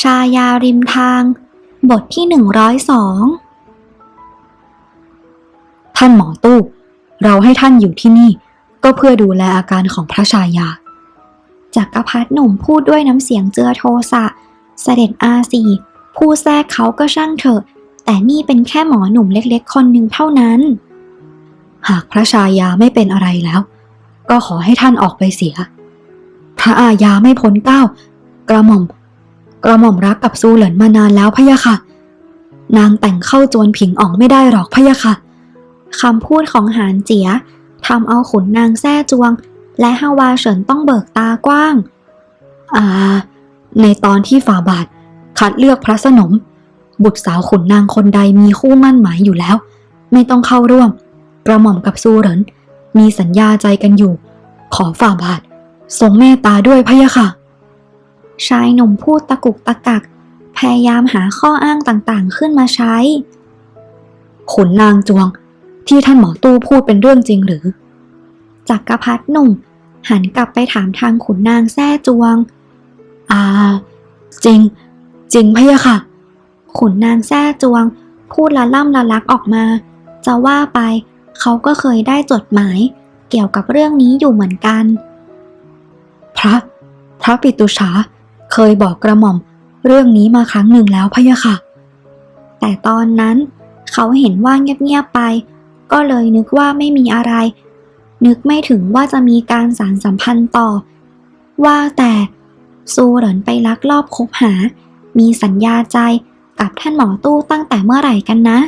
ชายาริมทาง บทที่102ท่านหมอตู้ เราให้ท่านอยู่ที่นี่ ก็เพื่อดูแลอาการของพระชายาจักรพรรดิหนุ่มพูดด้วยน้ำเสียงเจือโทสะ เสด็จอาสีผู้แทรกเขาก็ช่างเถอะ แต่นี่เป็นแค่หมอหนุ่มเล็กๆ คนหนึ่งเท่านั้น หากพระชายาไม่เป็นอะไรแล้ว ก็ขอให้ท่านออกไปเสีย พระอาญาไม่พ้นเก้ากระหม่อม กระหม่อมรักกับซูเหลินมานานแล้วพะยะค่ะ นางแต่งเข้าจวนผิงอ่องไม่ได้หรอกพะยะค่ะคำพูดของหานเจียทำเอาขุนนางแซ่จวง และฮาวาเฉินต้องเบิกตากว้าง อ่า ในตอนที่ฝ่าบาท คัดเลือกพระสนม บุตรสาวขุนนางคนใดมีคู่มั่นหมายอยู่แล้ว ไม่ต้องเข้าร่วม กระหม่อมกับซูเหรินมีสัญญาใจกันอยู่ ขอฝ่าบาท ทรงเมตตาด้วยพะยะค่ะ ชายหนุ่มพูดตะกุกตะกัก พยายามหาข้ออ้างต่างๆ ขึ้นมาใช้ขุนนางจวง ที่ท่านหมอตู้พูดเป็นเรื่องจริงหรือ จักรพรรดิหนุ่ม หันกลับไปถามทางขุนนางแซ่จวง อ่า จริง จริงพะยะค่ะ ขุนนางแซ่จวง พูดละล่ำละลักออกมา จะว่าไป เขาก็เคยได้จดหมาย เกี่ยวกับเรื่องนี้อยู่เหมือนกัน พระ พระปิตุฉา เคยบอกกระหม่อมเรื่องนี้มาครั้งหนึ่งแล้วพะยะค่ะ แต่ตอนนั้นเขาเห็นว่าเงียบๆไป ก็เลยนึกว่าไม่มีอะไร นึกไม่ถึงว่าจะมีการสารสัมพันธ์ต่อ ว่าแต่ซูเหรินไปลักลอบคบหา มีสัญญาใจกับท่านหมอตู้ตั้งแต่เมื่อไหร่กันนะ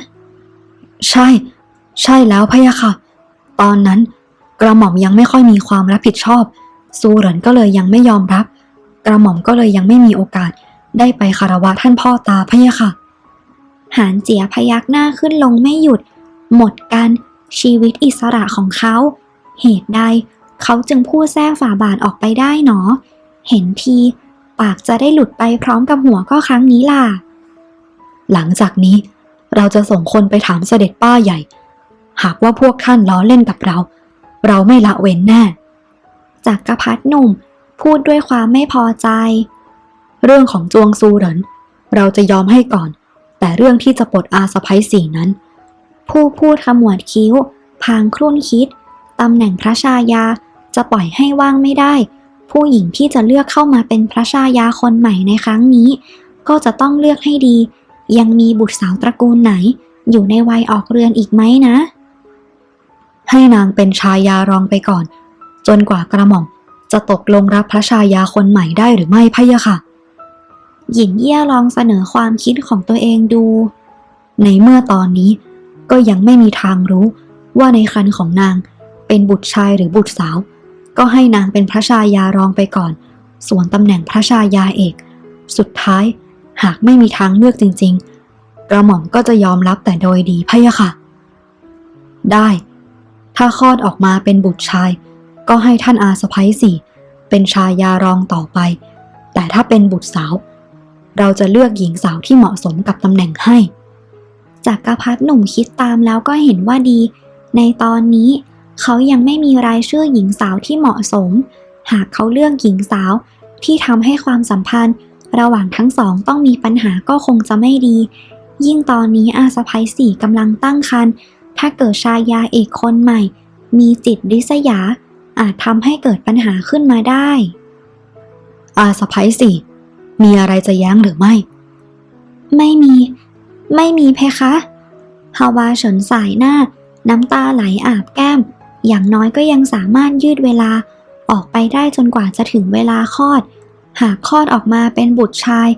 ใช่ ใช่แล้วพะยะค่ะ ตอนนั้นกระหม่อมยังไม่ค่อยมีความรับผิดชอบ ซูเหรินก็เลยยังไม่ยอมรับ กระหม่อมก็เลยยังไม่มีโอกาสได้ไปคารวะท่านพ่อตาพะยะค่ะ หานเจียพยักหน้าขึ้นลงไม่หยุด หมดกันชีวิตอิสระของเขา เหตุใดเขาจึงพูดแทรกฝ่าบาทออกไปได้หนอ เห็นที ปากจะได้หลุดไปพร้อมกับหัวก็ครั้งนี้ล่ะ หลังจากนี้ เราจะส่งคนไปถามเสด็จป้าใหญ่ หากว่าพวกท่านล้อเล่นกับเรา เราไม่ละเว้นแน่จักกระพรรดิหนุ่ม พูดด้วยความไม่พอใจ เรื่องของจวงซูเหรินเราจะยอมให้ก่อน แต่เรื่องที่จะปลดอาสะพ้ยสีนั้น ผู้พูดขมวดคิ้ว พางครุ่นคิดตำแหน่งพระชายาจะปล่อยให้ว่างไม่ได้ ผู้หญิงที่จะเลือกเข้ามาเป็นพระชายาคนใหม่ในครั้งนี้ ก็จะต้องเลือกให้ดี ยังมีบุตรสาวตระกูลไหน อยู่ในวัยออกเรือนอีกไหมนะ ให้นางเป็นชายารองไปก่อน จนกว่ากระหม่อม จะตกลงรับพระชายาคนใหม่ได้หรือไม่พะยะค่ะ หญิงเย่ยลองเสนอความคิดของตัวเองดู ในเมื่อตอนนี้ก็ยังไม่มีทางรู้ว่าในคันของนางเป็นบุตรชายหรือบุตรสาว ก็ให้นางเป็นพระชายารองไปก่อน ส่วนตำแหน่งพระชายาเอก สุดท้ายหากไม่มีทางเลือกจริง ๆ กระหม่อมก็จะยอมรับแต่โดยดีพะยะค่ะ ได้ ถ้าคลอดออกมาเป็นบุตรชาย ก็ให้ท่านอาสะพ้ยสี่เป็นชายารองต่อไป แต่ถ้าเป็นบุตรสาว เราจะเลือกหญิงสาวที่เหมาะสมกับตำแหน่งให้จักรพรรดิหนุ่มคิดตามแล้วก็เห็นว่าดี ในตอนนี้เขายังไม่มีรายชื่อหญิงสาวที่เหมาะสม หากเขาเลือกหญิงสาวที่ทำให้ความสัมพันธ์ ระหว่างทั้งสองต้องมีปัญหาก็คงจะไม่ดี ยิ่งตอนนี้อาสะพ้ยสี่กำลังตั้งครรภ์ถ้าเกิดชายาเอกคนใหม่ มีจิตริษยา อาจทำให้เกิดปัญหาขึ้นมาได้ อาสะพ้ยสี่มีอะไรจะแย้งหรือไม่ ไม่มี ไม่มีเพคะฮาวาเฉินสายหน้า น้ำตาไหลอาบแก้ม อย่างน้อยก็ยังสามารถยืดเวลาออกไปได้จนกว่าจะถึงเวลาคลอด หากคลอดออกมาเป็นบุตรชาย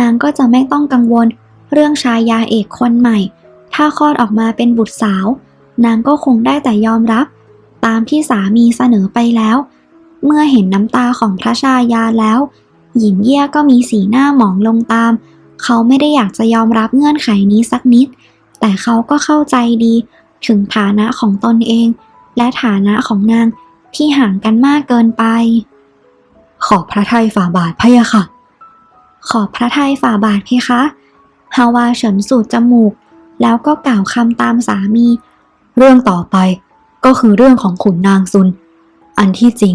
นางก็จะไม่ต้องกังวล เรื่องชายยาเอกคนใหม่ ถ้าคลอดออกมาเป็นบุตรสาว นางก็คงได้แต่ยอมรับ ตามที่สามีเสนอไปแล้ว เมื่อเห็นน้ำตาของพระชายาแล้ว หญิงเย่ยก็มีสีหน้าหมองลงตาม เขาไม่ได้อยากจะยอมรับเงื่อนไขนี้สักนิด แต่เขาก็เข้าใจดีถึงฐานะของตนเอง และฐานะของนางที่ห่างกันมากเกินไป ขอบพระทัยฝ่าบาทพะยะค่ะ ขอบพระทัยฝ่าบาทเพคะฮาวาเฉินสูดจมูก แล้วก็กล่าวคำตามสามี เรื่องต่อไป ก็คือเรื่องของขุนนางซุน อันที่จริง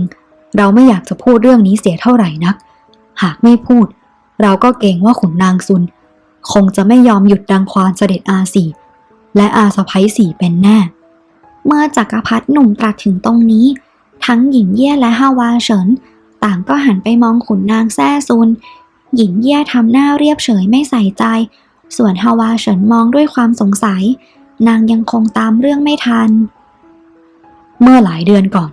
เราไม่อยากจะพูดเรื่องนี้เสียเท่าไหร่นัก หากไม่พูด เราก็เกรงว่าขุนนางซุน คงจะไม่ยอมหยุดดังควานเสด็จอาสีและอาสะพ้ยสีเป็นแน่ เมื่อจักรพรรดิหนุ่มตรัสถึงตรงนี้ ทั้งหญิงเย่และฮาวาเฉิน ต่างก็หันไปมองขุนนางแซ่ซุน หญิงเย่ทำหน้าเรียบเฉยไม่ใส่ใจ ส่วนฮาวาเฉินมองด้วยความสงสัย นางยังคงตามเรื่องไม่ทัน เมื่อหลายเดือนก่อน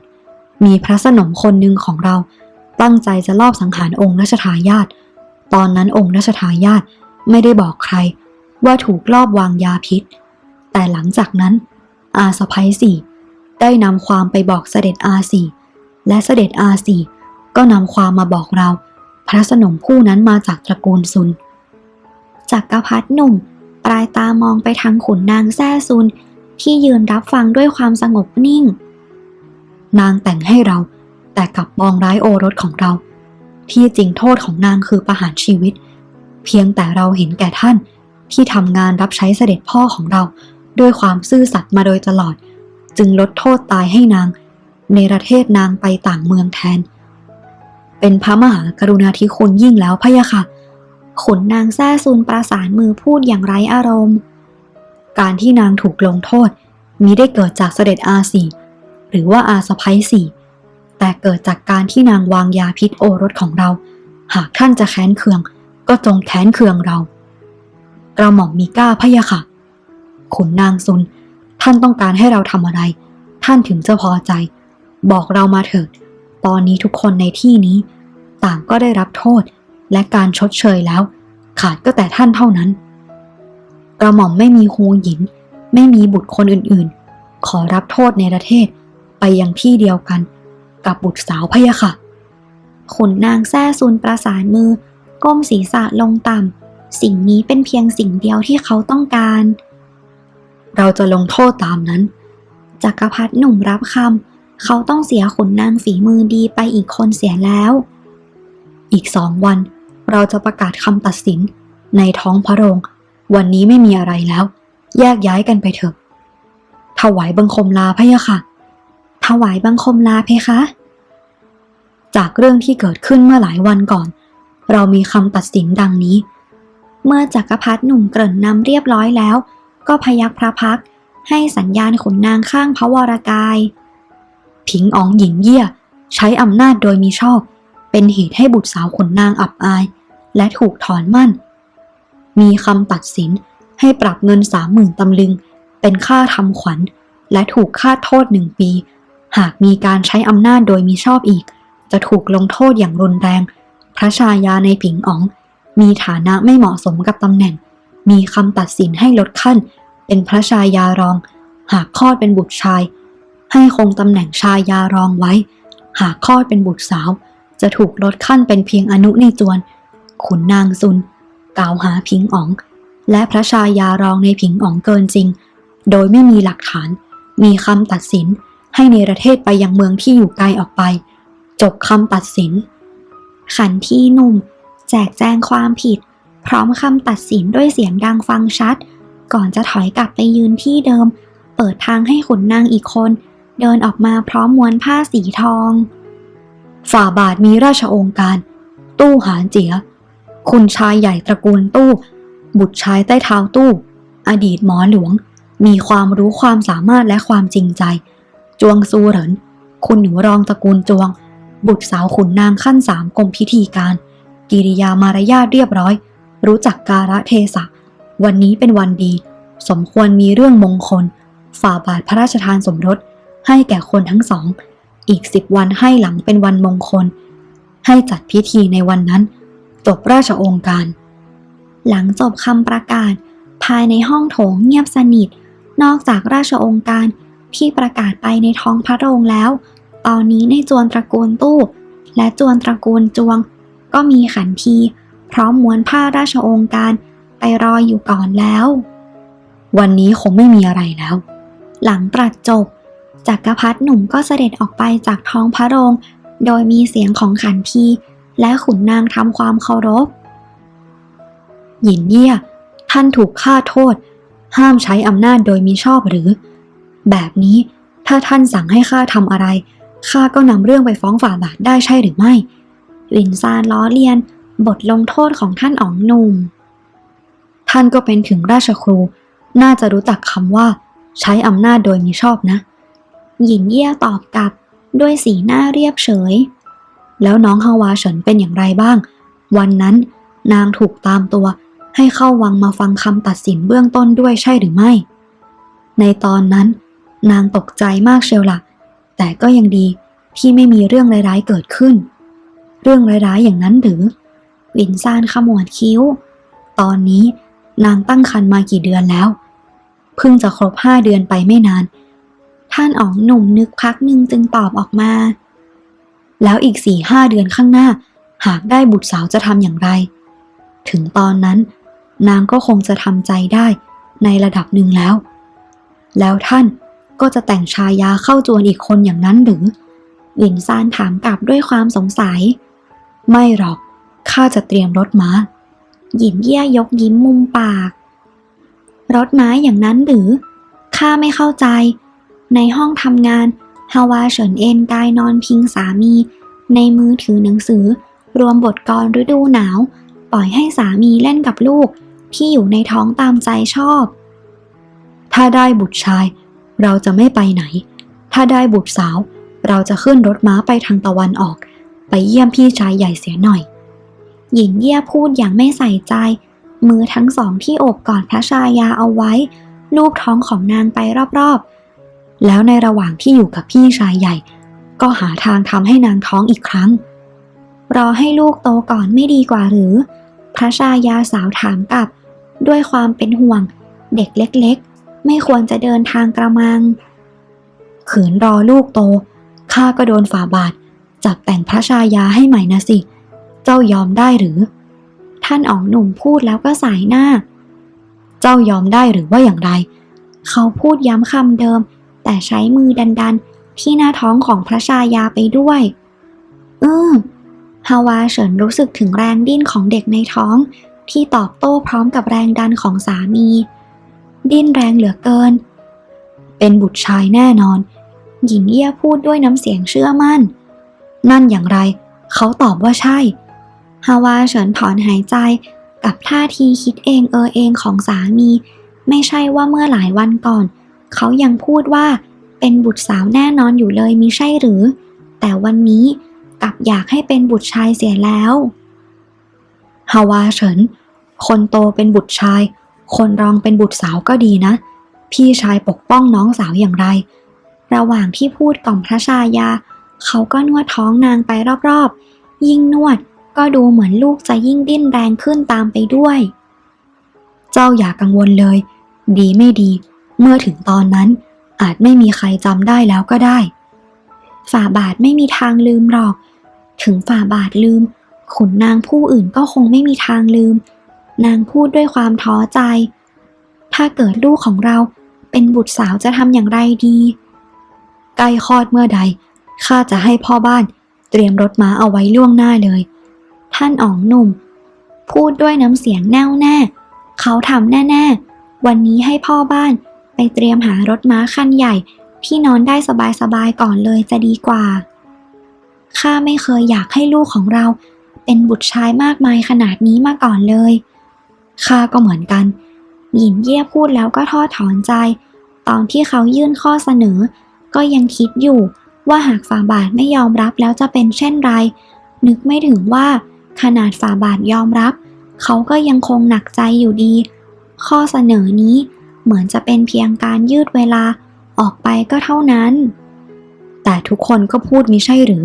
มีพระสนมคนหนึ่งของเราตั้งใจจะลอบสังหารองค์รัชทายาทตอนนั้นองค์รัชทายาทไม่ได้บอกใคร ว่าถูกลอบวางยาพิษ แต่หลังจากนั้น อาสะพยสี่ได้นำความไปบอกเสด็จอาสี่และเสด็จอาสี่ก็นำความมาบอกเรา พระสนมผู้นั้นมาจากตระกูลซุนจักรพรรดิหนุ่ม ปลายตามองไปทางขุนนางแซ่ซุนที่ยืนรับฟังด้วยความสงบนิ่ง นางแต่งให้เรา แต่กลับมองร้ายโอรสของเรา ที่จริงโทษของนางคือประหารชีวิต เพียงแต่เราเห็นแก่ท่านที่ทำงานรับใช้เสด็จพ่อของเรา ด้วยความซื่อสัตย์มาโดยตลอด จึงลดโทษตายให้นาง ในประเทศนางไปต่างเมืองแทน เป็นพระมหากรุณาธิคุณยิ่งแล้วพะยะค่ะขุนนางแซ่ซุนประสานมือพูดอย่างไร้อารมณ์ การที่นางถูกลงโทษมิได้เกิดจากเสด็จอาสี หรือว่าอาสะพ้ยสีแต่เกิดจากการที่นางวางยาพิษโอรสของเรา หากท่านจะแค้นเคือง ก็จงแค้นเคืองเรา กระหม่อมมีกล้าพะยะค่ะ ขุนนางซุน ท่านต้องการให้เราทำอะไร ท่านถึงจะพอใจ บอกเรามาเถิด ตอนนี้ทุกคนในที่นี้ ต่างก็ได้รับโทษและการชดเชยแล้ว ขาดก็แต่ท่านเท่านั้น กระหม่อมไม่มีฮูหยิน ไม่มีบุตรคนอื่นๆ ขอรับโทษในประเทศ ไปยังที่เดียวกัน กับบุตรสาวพะยะค่ะขุนนางแซ่ซุนประสานมือ ก้มศีรษะลงต่ำ สิ่งนี้เป็นเพียงสิ่งเดียวที่เขาต้องการ เราจะลงโทษตามนั้น จักรพรรดิหนุ่มรับคำ เขาต้องเสียขุนนางฝีมือดีไปอีกคนเสียแล้ว อีกสองวัน เราจะประกาศคำตัดสิน ในท้องพระโรง วันนี้ไม่มีอะไรแล้ว แยกย้ายกันไปเถอะ ถวายบังคมลาพะยะค่ะ วายบังคมลาเพคะ จากเรื่องที่เกิดขึ้นเมื่อหลายวันก่อน เรามีคำตัดสินดังนี้ เมื่อจักรพรรดิหนุ่มเกริ่นนำเรียบร้อยแล้ว ก็พยักพระพักให้สัญญาณขุนนางข้างพระวรากาย ผิงอ๋องหญิงเยี่ย ใช้อำนาจโดยมิชอบ เป็นเหตุให้บุตรสาวขุนนางอับอาย และถูกถอนมั่น มีคำตัดสินให้ปรับเงินสามหมื่นตำลึง เป็นค่าทำขวัญ และถูกค่าโทษหนึ่งปี หากมีการใช้อำนาจโดยมิชอบอีก จะถูกลงโทษอย่างรุนแรง พระชายาในผิงอ๋อง มีฐานะไม่เหมาะสมกับตำแหน่ง มีคำตัดสินให้ลดขั้น เป็นพระชายารอง หากคลอดเป็นบุตรชาย ให้คงตำแหน่งชายารองไว้ หากคลอดเป็นบุตรสาว จะถูกลดขั้นเป็นเพียงอนุในจวน ขุนนางซุน กล่าวหาผิงอ๋อง และพระชายารองในผิงอ๋องเกินจริง โดยไม่มีหลักฐาน มีคำตัดสิน ให้ในประเทศไปยังเมืองที่อยู่ไกลออกไป จบคำตัดสิน ขันทีหนุ่ม แจกแจงความผิด พร้อมคำตัดสินด้วยเสียงดังฟังชัด ก่อนจะถอยกลับไปยืนที่เดิม เปิดทางให้ขุนนางอีกคน เดินออกมาพร้อมม้วนผ้าสีทอง ฝ่าบาทมีราชองค์การ ตู้หานเจีย คุณชายใหญ่ตระกูลตู้ บุตรชายใต้เท้าตู้ อดีตหมอหลวง มีความรู้ความสามารถและความจริงใจ จวงซูเหรินคุณหนูรองตระกูลจวง บุตรสาวขุนนางขั้นสามกรมพิธีการ กิริยามารยาทเรียบร้อย รู้จักการะเทศะ วันนี้เป็นวันดี สมควรมีเรื่องมงคล ฝ่าบาทพระราชทานสมรส ให้แก่คนทั้งสอง อีกสิบวันให้หลังเป็นวันมงคล ให้จัดพิธีในวันนั้นจบราชองค์การ หลังจบคำประกาศ ภายในห้องโถงเงียบสนิท นอกจากราชองค์การ ที่ประกาศไปในท้องพระโรงแล้ว ตอนนี้ในจวนตระกูลตู้ และจวนตระกูลจวง ก็มีขันทีพร้อมม้วนผ้าราชองค์การไปรออยู่ก่อนแล้ว วันนี้คงไม่มีอะไรแล้ว หลังตรัสจบจักรพรรดิหนุ่มก็เสด็จออกไปจากท้องพระโรง โดยมีเสียงของขันที และขุนนางทำความเคารพ หยินเยี่ย ท่านถูกฆ่าโทษ ห้ามใช้อำนาจโดยมิชอบหรือ แบบนี้ถ้าท่านสั่งให้ข้าทำอะไรข้าก็นำเรื่องไปฟ้องฝ่าบาทได้ใช่หรือไม่หลินซานล้อเลียน บทลงโทษของท่านอ๋องหนุ่ม ท่านก็เป็นถึงราชครู น่าจะรู้จักคำว่า ใช้อำนาจโดยมิชอบนะ หญิงเยี่ยตอบกลับด้วยสีหน้าเรียบเฉย แล้วน้องฮาวาเฉินเป็นอย่างไรบ้าง วันนั้นนางถูกตามตัว ให้เข้าวังมาฟังคำตัดสินเบื้องต้นด้วยใช่หรือไม่ ในตอนนั้น นางตกใจมากเชียวละ่ะ แต่ก็ยังดีที่ไม่มีเรื่องร้ายๆเกิดขึ้น เรื่องร้ายๆอย่างนั้นหรือ วินซานขมวดคิ้ว ตอนนี้นางตั้งครรภ์มากี่เดือนแล้ว เพิ่งจะครบห้าเดือนไปไม่นาน ท่านอ๋องหนุ่มนึกพักหนึ่งจึงตอบออกมา แล้วอีกสี่ห้าเดือนข้างหน้า หากได้บุตรสาวจะทำอย่างไร ถึงตอนนั้น นางก็คงจะทำใจได้ในระดับหนึ่งแล้ว แล้วท่าน ก็จะแต่งชายาเข้าจวนอีกคนอย่างนั้นหรือวินซานถามกลับด้วยความสงสัย ไม่หรอก ข้าจะเตรียมรถม้า หยินเย่ยยกยิ้มมุมปาก รถม้าอย่างนั้นหรือ ข้าไม่เข้าใจ ในห้องทำงานฮาวาเฉินเอ็นกายนอนพิงสามี ในมือถือหนังสือ รวมบทกรฤดูหนาว ปล่อยให้สามีเล่นกับลูกที่อยู่ในท้องตามใจชอบ ถ้าได้บุตรชาย เราจะไม่ไปไหน ถ้าได้บุตรสาว เราจะขึ้นรถม้าไปทางตะวันออก ไปเยี่ยมพี่ชายใหญ่เสียหน่อย หญิงเยี่ยพูดอย่างไม่ใส่ใจ มือทั้งสองที่โอบกอดพระชายาเอาไว้ ลูบท้องของนางไปรอบๆ แล้วในระหว่างที่อยู่กับพี่ชายใหญ่ ก็หาทางทำให้นางท้องอีกครั้ง รอให้ลูกโตก่อนไม่ดีกว่าหรือ พระชายาสาวถามกลับ ด้วยความเป็นห่วง เด็กเล็กๆ ไม่ควรจะเดินทางกระมัง ขืนรอลูกโต ข้าก็โดนฝ่าบาท จับแต่งพระชายาให้ใหม่นะสิ เจ้ายอมได้หรือ ท่านอ๋องหนุ่มพูดแล้วก็สายหน้า เจ้ายอมได้หรือว่าอย่างไร เขาพูดย้ำคำเดิม แต่ใช้มือดันๆ ที่หน้าท้องของพระชายาไปด้วยเออฮาวาเฉินรู้สึกถึงแรงดิ้นของเด็กในท้อง ที่ตอบโต้พร้อมกับแรงดันของสามี ดิ้นแรงเหลือเกิน เป็นบุตรชายแน่นอน หญิงเยี่ยพูดด้วยน้ำเสียงเชื่อมั่น นั่นอย่างไร เขาตอบว่าใช่ ฮาวาเฉินถอนหายใจกับท่าทีคิดเองเออเองของสามี ไม่ใช่ว่าเมื่อหลายวันก่อน เขายังพูดว่าเป็นบุตรสาวแน่นอนอยู่เลยมิใช่หรือ แต่วันนี้กลับอยากให้เป็นบุตรชายเสียแล้วฮาวาเฉิน คนโตเป็นบุตรชาย คนรองเป็นบุตรสาวก็ดีนะ พี่ชายปกป้องน้องสาวอย่างไร ระหว่างที่พูดกล่อมพระชายา เขาก็นวดท้องนางไปรอบๆ ยิ่งนวดก็ดูเหมือนลูกจะยิ่งดิ้นแรงขึ้นตามไปด้วย เจ้าอย่ากังวลเลย ดีไม่ดี เมื่อถึงตอนนั้น อาจไม่มีใครจำได้แล้วก็ได้ ฝ่าบาทไม่มีทางลืมหรอก ถึงฝ่าบาทลืม ขุนนางผู้อื่นก็คงไม่มีทางลืม นางพูดด้วยความท้อใจ ถ้าเกิดลูกของเราเป็นบุตรสาวจะทำอย่างไรดีใกล้คลอดเมื่อใดข้าจะให้พ่อบ้านเตรียมรถม้าเอาไว้ล่วงหน้าเลย ท่านอ๋องหนุ่ม พูดด้วยน้ำเสียงแน่วแน่ เขาทำแน่ๆ วันนี้ให้พ่อบ้านไปเตรียมหารถม้าคันใหญ่ที่นอนได้สบายๆก่อนเลยจะดีกว่า ข้าไม่เคยอยากให้ลูกของเราเป็นบุตรชายมากมายขนาดนี้มาก่อนเลย ข้าก็เหมือนกัน หยินเย่ยพูดแล้วก็ทอดถอนใจ ตอนที่เขายื่นข้อเสนอ ก็ยังคิดอยู่ว่าหากฝ่าบาทไม่ยอมรับแล้วจะเป็นเช่นไร นึกไม่ถึงว่า ขนาดฝ่าบาทยอมรับ เขาก็ยังคงหนักใจอยู่ดี ข้อเสนอนี้เหมือนจะเป็นเพียงการยืดเวลาออกไปก็เท่านั้น แต่ทุกคนก็พูดมิใช่หรือ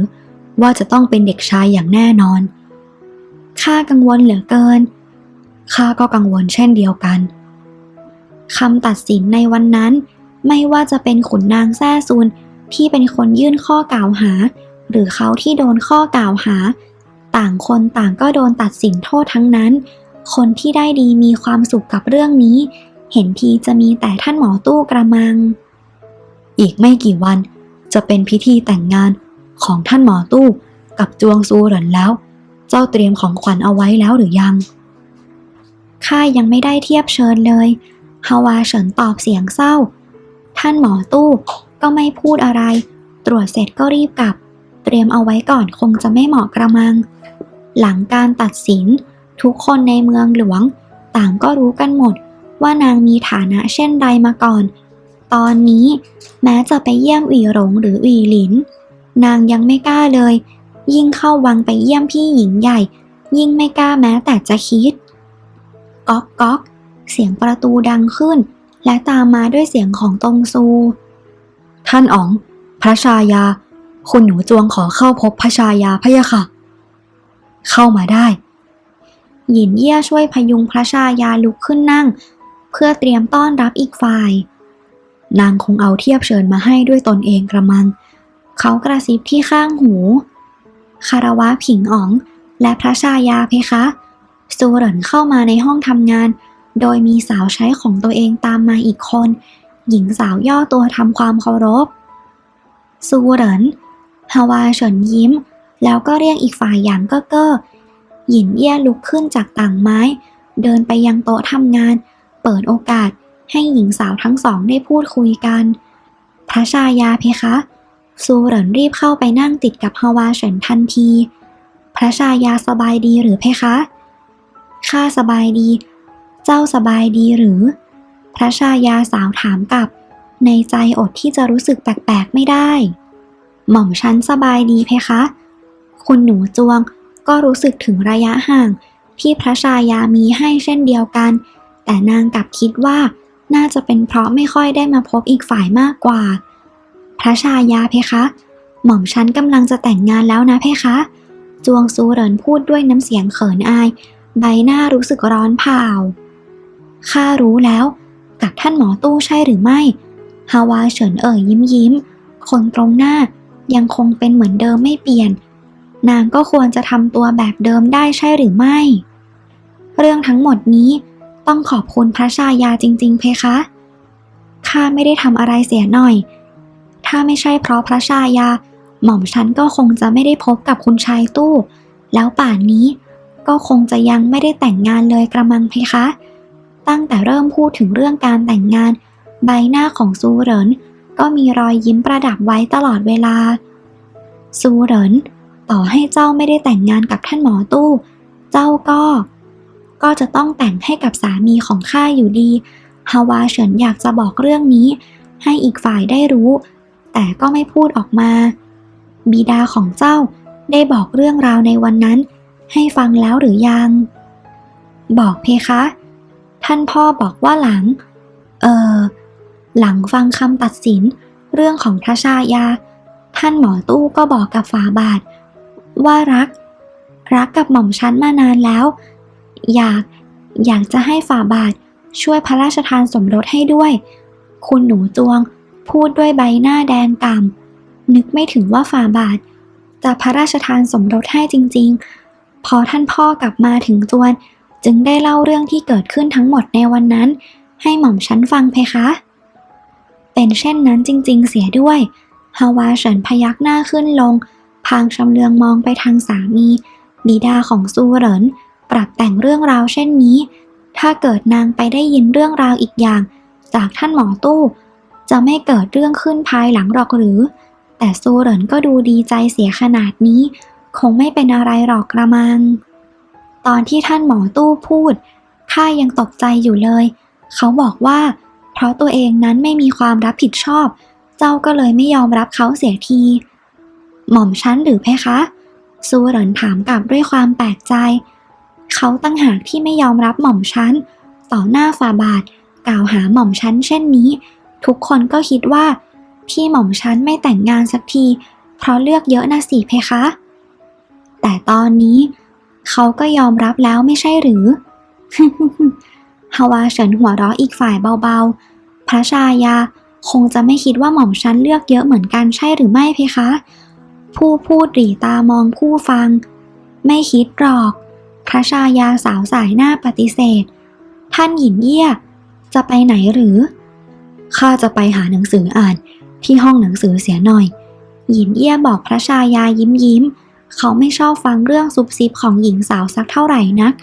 ว่าจะต้องเป็นเด็กชายอย่างแน่นอนข้ากังวลเหลือเกิน ข้าก็กังวลเช่นเดียวกันคำตัดสินในวันนั้น ไม่ว่าจะเป็นขุนนางแซ่ซุนที่เป็นคนยื่นข้อกล่าวหา หรือเขาที่โดนข้อกล่าวหา ต่างคนต่างก็โดนตัดสินโทษทั้งนั้น คนที่ได้ดีมีความสุขกับเรื่องนี้ เห็นทีจะมีแต่ท่านหมอตู้กระมัง อีกไม่กี่วันจะเป็นพิธีแต่งงานของท่านหมอตู้กับจวงซูเหรินแล้ว เจ้าเตรียมของขวัญเอาไว้แล้วหรือยัง ข้ายังไม่ได้เทียบเชิญเลยฮาวาเฉินตอบเสียงเศร้า ท่านหมอตู้ก็ไม่พูดอะไร ตรวจเสร็จก็รีบกลับ เตรียมเอาไว้ก่อนคงจะไม่เหมาะกระมัง หลังการตัดสิน ทุกคนในเมืองหลวง ต่างก็รู้กันหมดว่านางมีฐานะเช่นใดมาก่อน ตอนนี้แม้จะไปเยี่ยมอีหลงหรืออีหลิน นางยังไม่กล้าเลย ยิ่งเข้าวังไปเยี่ยมพี่หญิงใหญ่ ยิ่งไม่กล้าแม้แต่จะคิด ก๊อกก๊อก เสียงประตูดังขึ้น และตามมาด้วยเสียงของตงซู ท่านอ๋อง พระชายา คุณหนูจวงขอเข้าพบพระชายาพะยะค่ะ เข้ามาได้ หยินเยี่ยช่วยพยุงพระชายาลุกขึ้นนั่ง เพื่อเตรียมต้อนรับอีกฝ่าย นางคงเอาเทียบเชิญมาให้ด้วยตนเองกระมัง เขากระซิบที่ข้างหู คารวะผิงอ๋อง และพระชายาเพคะ ซูเหรินเข้ามาในห้องทำงาน โดยมีสาวใช้ของตัวเองตามมาอีกคน หญิงสาวย่อตัวทำความเคารพ ซูเหรินฮาวาเฉินยิ้ม แล้วก็เรียกอีกฝ่ายอย่างเก้อเก้อหยินเยี่ยลุกขึ้นจากต่างไม้ เดินไปยังโต๊ะทำงาน เปิดโอกาสให้หญิงสาวทั้งสองได้พูดคุยกัน พระชายาเพคะ ซูเหรินรีบเข้าไปนั่งติดกับฮาวาเฉินทันที พระชายาสบายดีหรือเพคะ ข้าสบายดี เจ้าสบายดีหรือ พระชายาสาวถามกลับ ในใจอดที่จะรู้สึกแปลกๆไม่ได้ หม่อมฉันสบายดีเพคะ คุณหนูจวงก็รู้สึกถึงระยะห่าง ที่พระชายามีให้เช่นเดียวกัน แต่นางกลับคิดว่าน่าจะเป็นเพราะไม่ค่อยได้มาพบอีกฝ่ายมากกว่า พระชายาเพคะ หม่อมฉันกำลังจะแต่งงานแล้วนะเพคะ จวงซูเหรินพูดด้วยน้ำเสียงเขินอาย ใบหน้ารู้สึกร้อนเผาข้ารู้แล้วกับท่านหมอตู้ใช่หรือไม่ ฮาวาเฉินเอ่ยยิ้มยิ้ม คนตรงหน้ายังคงเป็นเหมือนเดิมไม่เปลี่ยน นางก็ควรจะทำตัวแบบเดิมได้ใช่หรือไม่ เรื่องทั้งหมดนี้ต้องขอบคุณพระชายาจริง ๆ เพคะ ข้าไม่ได้ทำอะไรเสียหน่อย ถ้าไม่ใช่เพราะพระชายา หม่อมฉันก็คงจะไม่ได้พบกับคุณชายตู้ แล้วป่านนี้ ก็คงจะยังไม่ได้แต่งงานเลยกระมังเพคะ ตั้งแต่เริ่มพูดถึงเรื่องการแต่งงาน ใบหน้าของซูเหรินก็มีรอยยิ้มประดับไว้ตลอดเวลา ซูเหรินต่อให้เจ้าไม่ได้แต่งงานกับท่านหมอตู้ เจ้าก็ ก็จะต้องแต่งให้กับสามีของข้าอยู่ดี ฮาวาเฉินอยากจะบอกเรื่องนี้ ให้อีกฝ่ายได้รู้ แต่ก็ไม่พูดออกมา บิดาของเจ้าได้บอกเรื่องราวในวันนั้น ให้ฟังแล้วหรือยัง บอกเพคะ ท่านพ่อบอกว่าหลัง เออหลังฟังคำตัดสินเรื่องของพระชายา ท่านหมอตู้ก็บอกกับฝาบาท ว่ารัก รักกับหม่อมชั้นมานานแล้ว อยากอยากจะให้ฝาบาทช่วยพระราชทานสมรสให้ด้วย คุณหนูจวงพูดด้วยใบหน้าแดงก่ำนึกไม่ถึงว่าฝาบาท จะพระราชทานสมรสให้จริง ๆ พอท่านพ่อกลับมาถึงจวน จึงได้เล่าเรื่องที่เกิดขึ้นทั้งหมดในวันนั้น ให้หม่อมฉันฟังเพคะ เป็นเช่นนั้นจริงๆ เสียด้วย ฮาวาเฉินพยักหน้าขึ้นลง พางชำเลืองมองไปทางสามี บิดาของซูเหรินปรับแต่งเรื่องราวเช่นนี้ ถ้าเกิดนางไปได้ยินเรื่องราวอีกอย่าง จากท่านหมอตู้ จะไม่เกิดเรื่องขึ้นภายหลังหรอกหรือ แต่ซูเหรินก็ดูดีใจเสียขนาดนี้ คงไม่เป็นอะไรหรอกกระมัง ตอนที่ท่านหมอตู้พูดข้ายังตกใจอยู่เลย เขาบอกว่า เพราะตัวเองนั้นไม่มีความรับผิดชอบ เจ้าก็เลยไม่ยอมรับเขาเสียที หม่อมชั้นหรือเพคะ ซูเหรินถามกลับด้วยความแปลกใจ เขาตั้งหากที่ไม่ยอมรับหม่อมชั้น ต่อหน้าฝ่าบาท กล่าวหาหม่อมชั้นเช่นนี้ ทุกคนก็คิดว่าที่หม่อมชั้นไม่แต่งงานสักที เพราะเลือกเยอะนะสิเพคะ แต่ตอนนี้ เขาก็ยอมรับแล้วไม่ใช่หรือ ฮาวาเฉินหัวเราะอีกฝ่ายเบาๆ พระชายาคงจะไม่คิดว่าหม่อมชั้นเลือกเยอะเหมือนกันใช่หรือไม่เพคะ ผู้พูดหรีตามองผู้ฟัง ไม่คิดหรอก พระชายาสาวสายหน้าปฏิเสธ ท่านหญินเยี่ย จะไปไหนหรือ ข้าจะไปหาหนังสืออ่านที่ห้องหนังสือเสียหน่อยหยินเยี่ยบอกพระชายายิ้มยิ้ม เขาไม่ชอบฟังเรื่องซุบซิบของหญิงสาวสักเท่าไหร่นัก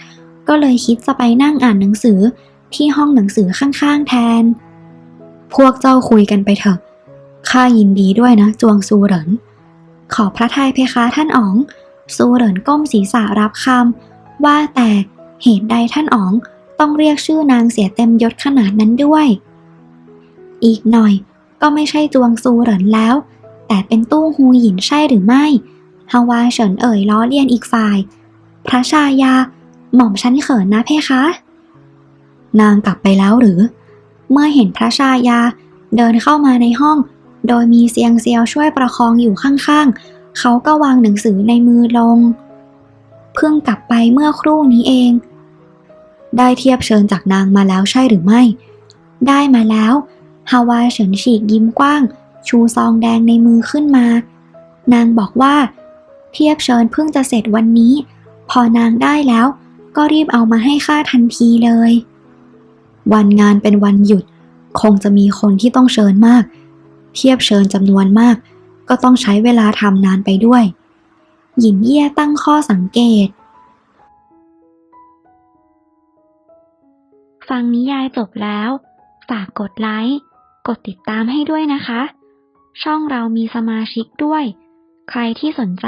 ก็เลยคิดจะไปนั่งอ่านหนังสือที่ห้องหนังสือข้างๆแทน พวกเจ้าคุยกันไปเถอะ ข้ายินดีด้วยนะ จวงซูเหริน ขอพระทัยเพคะท่านอ๋อง ซูเหรินก้มศีรษะรับคำว่าแต่เหตุใดท่านอ๋องต้องเรียกชื่อนางเสียเต็มยศขนาดนั้นด้วย อีกหน่อยก็ไม่ใช่จวงซูเหรินแล้ว แต่เป็นตู้ฮูหยินใช่หรือไม่ ฮาวาเฉินเอ่ยล้อเลียนอีกฝ่าย พระชายา หม่อมฉันเขินนะเพคะ นางกลับไปแล้วหรือ เมื่อเห็นพระชายาเดินเข้ามาในห้อง โดยมีเซียงเซียวช่วยประคองอยู่ข้างๆ เขาก็วางหนังสือในมือลง เพิ่งกลับไปเมื่อครู่นี้เอง ได้เทียบเชิญจากนางมาแล้วใช่หรือไม่ ได้มาแล้วฮาวาเฉินฉีกยิ้มกว้าง ชูซองแดงในมือขึ้นมา นางบอกว่า เทียบเชิญเพิ่งจะเสร็จวันนี้ พอนางได้แล้ว ก็รีบเอามาให้ข้าทันทีเลย วันงานเป็นวันหยุด คงจะมีคนที่ต้องเชิญมาก เทียบเชิญจำนวนมาก ก็ต้องใช้เวลาทำนานไปด้วยหยินเย่ตั้งข้อสังเกต ฟังนิยายจบแล้วฝากกดไลค์กดติดตามให้ด้วยนะคะ ช่องเรามีสมาชิกด้วย ใครที่สนใจ